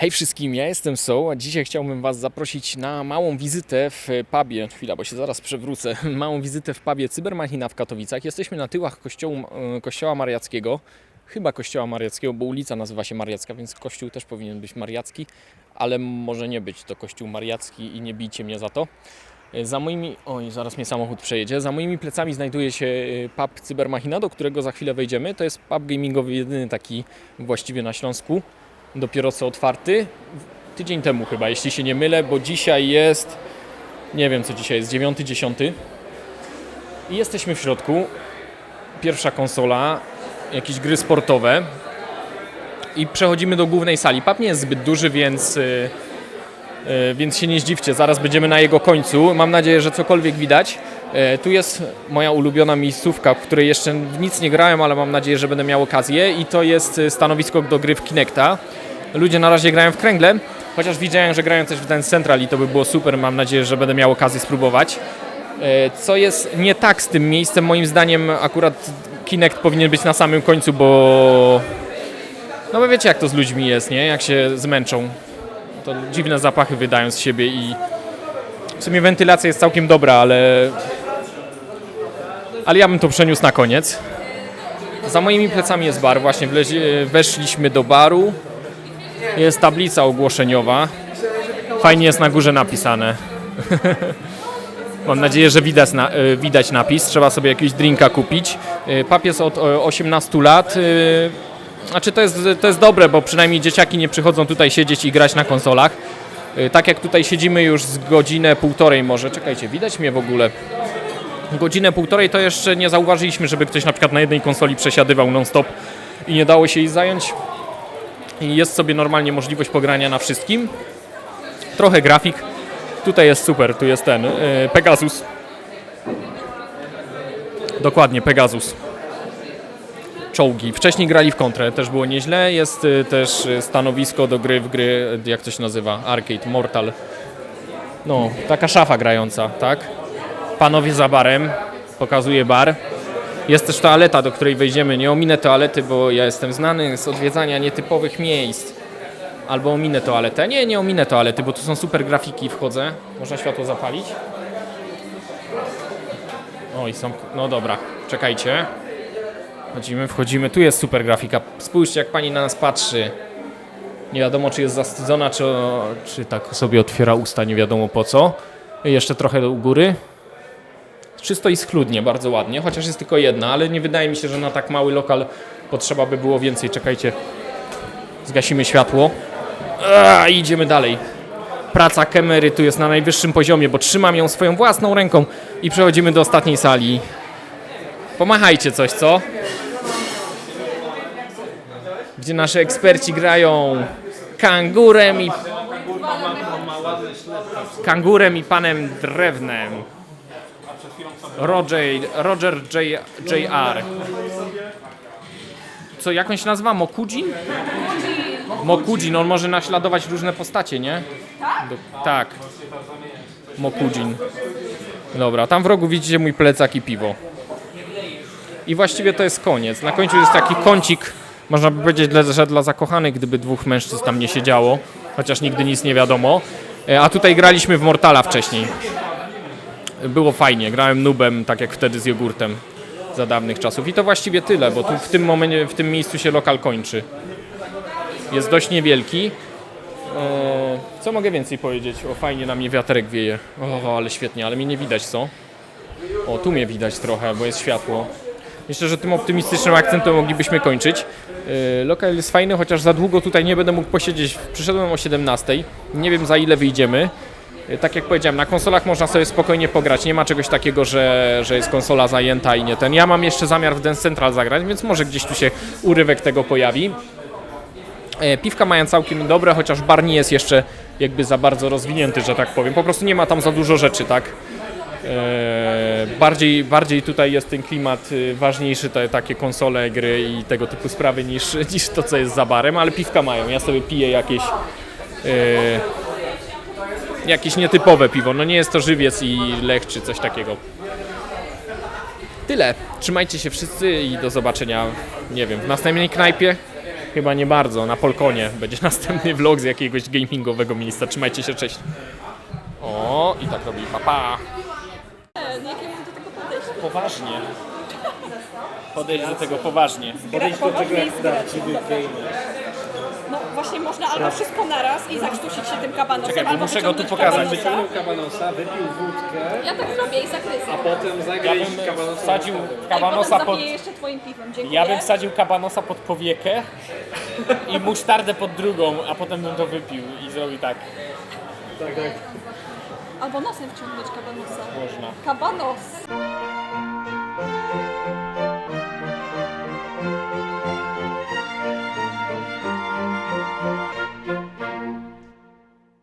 Hej wszystkim, ja jestem So, a dzisiaj chciałbym Was zaprosić na małą wizytę w pubie. Chwila, bo się zaraz przewrócę. Małą wizytę w pubie Cybermachina w Katowicach. Jesteśmy na tyłach kościołu, e, kościoła Mariackiego. Chyba kościoła Mariackiego, bo ulica nazywa się Mariacka, więc kościół też powinien być Mariacki, ale może nie być to kościół Mariacki i nie bijcie mnie za to. E, Za moimi. Oj, zaraz mnie samochód przejedzie. Za moimi plecami znajduje się e, pub Cybermachina, do którego za chwilę wejdziemy. To jest pub gamingowy, jedyny taki właściwie na Śląsku dopiero co otwarty. Tydzień temu chyba, jeśli się nie mylę, bo dzisiaj jest, nie wiem co dzisiaj jest, 9, 10. I jesteśmy w środku. Pierwsza konsola, jakieś gry sportowe. I przechodzimy do głównej sali. Pub nie jest zbyt duży, więc, yy, więc się nie zdziwcie. Zaraz będziemy na jego końcu. Mam nadzieję, że cokolwiek widać. Yy, Tu jest moja ulubiona miejscówka, w której jeszcze nic nie grałem, ale mam nadzieję, że będę miał okazję. I to jest y, stanowisko do gry w Kinecta. Ludzie na razie grają w kręgle, chociaż widziałem, że grają też w ten Central i to by było super. Mam nadzieję, że będę miał okazję spróbować. E, Co jest nie tak z tym miejscem, moim zdaniem akurat Kinect powinien być na samym końcu, bo no bo wiecie jak to z ludźmi jest, nie? Jak się zmęczą, to dziwne zapachy wydają z siebie i w sumie wentylacja jest całkiem dobra, ale ale ja bym to przeniósł na koniec. Za moimi plecami jest bar, właśnie weszliśmy do baru. Jest tablica ogłoszeniowa. Fajnie jest na górze napisane. Mam nadzieję, że widać, na, y, widać napis. Trzeba sobie jakiegoś drinka kupić. Y, Pap jest od y, 18 lat. y, Znaczy to jest, to jest dobre, bo przynajmniej dzieciaki nie przychodzą tutaj siedzieć i grać na konsolach. Tak jak tutaj siedzimy już z godzinę, półtorej może. Czekajcie, widać mnie w ogóle? Godzinę, półtorej to jeszcze nie zauważyliśmy, żeby ktoś na przykład na jednej konsoli przesiadywał non-stop i nie dało się jej zająć. Jest sobie normalnie możliwość pogrania na wszystkim. Trochę grafik. Tutaj jest super, tu jest ten yy, Pegasus. Dokładnie, Pegasus. Czołgi. Wcześniej grali w kontrę, też było nieźle. Jest y, też y, stanowisko do gry w gry, y, jak to się nazywa? Arcade, Mortal. No, taka szafa grająca, tak? Panowie za barem. Pokazuje bar. Jest też toaleta, do której wejdziemy. Nie ominę toalety, bo ja jestem znany z odwiedzania nietypowych miejsc. Albo ominę toaletę. Nie, nie ominę toalety, bo tu są super grafiki. Wchodzę. Można światło zapalić. Oj, są. No dobra, czekajcie. Wchodzimy, wchodzimy. Tu jest super grafika. Spójrzcie, jak pani na nas patrzy. Nie wiadomo, czy jest zastydzona, czy, czy tak sobie otwiera usta, nie wiadomo po co. Jeszcze trochę do góry. Czysto i schludnie, bardzo ładnie, chociaż jest tylko jedna, ale nie wydaje mi się, że na tak mały lokal potrzeba by było więcej. Czekajcie, zgasimy światło. I idziemy dalej. Praca kamery tu jest na najwyższym poziomie, bo trzymam ją swoją własną ręką i przechodzimy do ostatniej sali. Pomachajcie coś, co? Gdzie nasi eksperci grają kangurem i kangurem i panem drewnem. Roger, Roger J, JR. Co, jak on się nazywa? Mokujin? Mokujin, on może naśladować różne postacie, nie? Do, tak. Mokujin. Dobra, tam w rogu widzicie mój plecak i piwo. I właściwie to jest koniec. Na końcu jest taki kącik, można by powiedzieć, że dla zakochanych, gdyby dwóch mężczyzn tam nie siedziało, chociaż nigdy nic nie wiadomo. E, A tutaj graliśmy w Mortala wcześniej było fajnie. Grałem nubem, tak jak wtedy z jogurtem za dawnych czasów. I to właściwie tyle, bo tu w tym momencie, w tym miejscu się lokal kończy. Jest dość niewielki. Eee, co mogę więcej powiedzieć? O, fajnie na mnie wiaterek wieje. O, ale świetnie, ale mnie nie widać, co? O, tu mnie widać trochę, bo jest światło. Myślę, że tym optymistycznym akcentem moglibyśmy kończyć. Eee, lokal jest fajny, chociaż za długo tutaj nie będę mógł posiedzieć. Przyszedłem o 17. Nie wiem za ile wyjdziemy. E, Tak jak powiedziałem, na konsolach można sobie spokojnie pograć. Nie ma czegoś takiego, że, że jest konsola zajęta i nie ten. Ja mam jeszcze zamiar w Dance Central zagrać, więc może gdzieś tu się urywek tego pojawi. E, Piwka mają całkiem dobre, chociaż bar nie jest jeszcze jakby za bardzo rozwinięty, że tak powiem. Po prostu nie ma tam za dużo rzeczy, tak? E, bardziej, bardziej tutaj jest ten klimat y, ważniejszy, te takie konsole, gry i tego typu sprawy niż, niż to, co jest za barem, ale piwka mają. Ja sobie piję jakieś e, jakieś nietypowe piwo. No nie jest to żywiec i lech czy coś takiego. Tyle. Trzymajcie się wszyscy i do zobaczenia, nie wiem, w następnej knajpie. Chyba nie bardzo, na Polkonie. Będzie następny vlog z jakiegoś gamingowego miejsca. Trzymajcie się, cześć. O, i tak robi papa. Jak ja mam do tego podejść? Poważnie. Podejdź do tego poważnie. Podejdź do tego jak prawdziwy właśnie można albo wszystko naraz i zakrztusić się tym kabanosem, Czekaj, bo albo muszę go tu wyciągnąć pokazać. kabanosa. Wyciągnął kabanosa, wypił wódkę, Ja tak zrobię i zakryzę. potem Ja zagryź kabanosa. wsadził Kabanosa pod... zapiję jeszcze twoim piwem, dziękuję. Ja bym wsadził kabanosa pod powiekę i musztardę pod drugą, a potem bym to wypił i zrobił tak. Albo nosem wciągnąć kabanosa. Można. Kabanos.